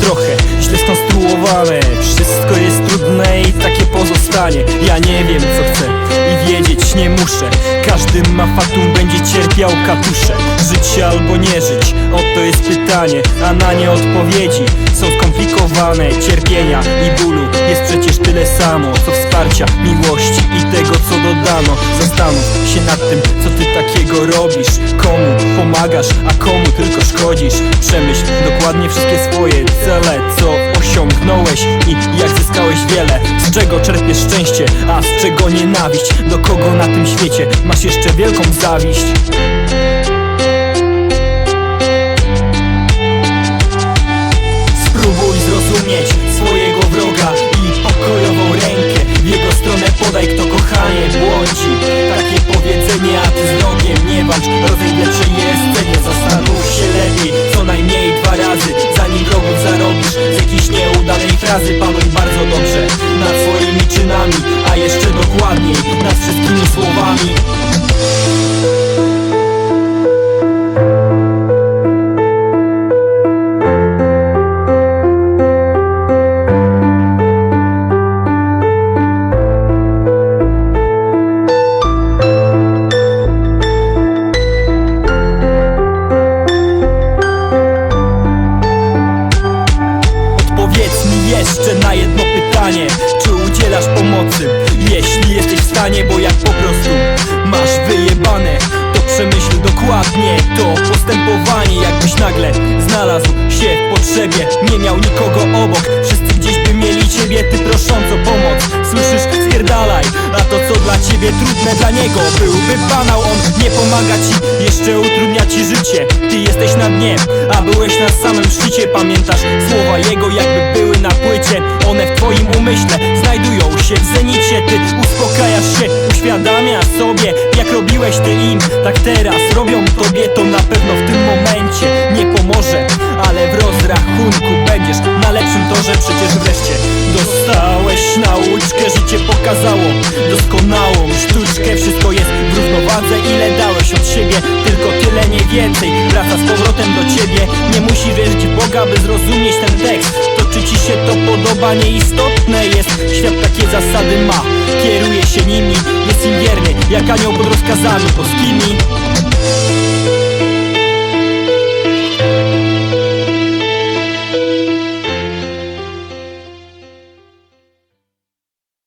trochę źle skonstruowane Wszystko jest trudne i takie pozostanie. Ja nie wiem co chcę i wiedzieć nie muszę. Każdy ma fatum, będzie cierpiał katusze. Żyć albo nie żyć, oto jest pytanie A na nie odpowiedzi. Są skomplikowane Cierpienia i bólu. Jest przecież tyle samo Co wsparcia, miłości i tego co dodano. Zastanów się nad tym, co ty takiego robisz. Komu pomagasz, a komu tylko szkodzisz? Przemyśl dokładnie wszystkie swoje cele Co osiągnąłeś i jak zyskałeś wiele. Z czego czerpiesz szczęście, a z czego nienawiść? Do kogo na tym świecie masz jeszcze wielką zawiść frazy panuj bardzo dobrze. Nad swoimi czynami, a jeszcze dokładniej. Nad wszystkimi słowami to postępowanie Jakbyś nagle znalazł się w potrzebie. Nie miał nikogo obok Wszyscy gdzieś by mieli ciebie, ty prosząc o pomoc Słyszysz, spierdalaj. A to co dla ciebie trudne, dla niego byłby banał. On nie pomaga ci, jeszcze utrudnia ci życie. Ty jesteś na dnie, a byłeś na samym szczycie. Pamiętasz słowa jego jakby były na płycie. One w twoim umyśle znajdują się w się, uświadamiasz sobie Jak robiłeś ty im, tak teraz robią tobie To na pewno w tym momencie nie pomoże Ale w rozrachunku będziesz na lepszym torze Przecież wreszcie dostałeś nauczkę Życie pokazało doskonałą sztuczkę Wszystko jest w równowadze, ile dałeś od siebie Tylko tyle, nie więcej Wraca z powrotem do ciebie Nie musisz wierzyć w Boga, by zrozumieć ten tekst czy ci się to podoba, nieistotne jest. Świat takie zasady ma, kieruje się nimi. Jest im wierny, jak anioł pod rozkazami boskimi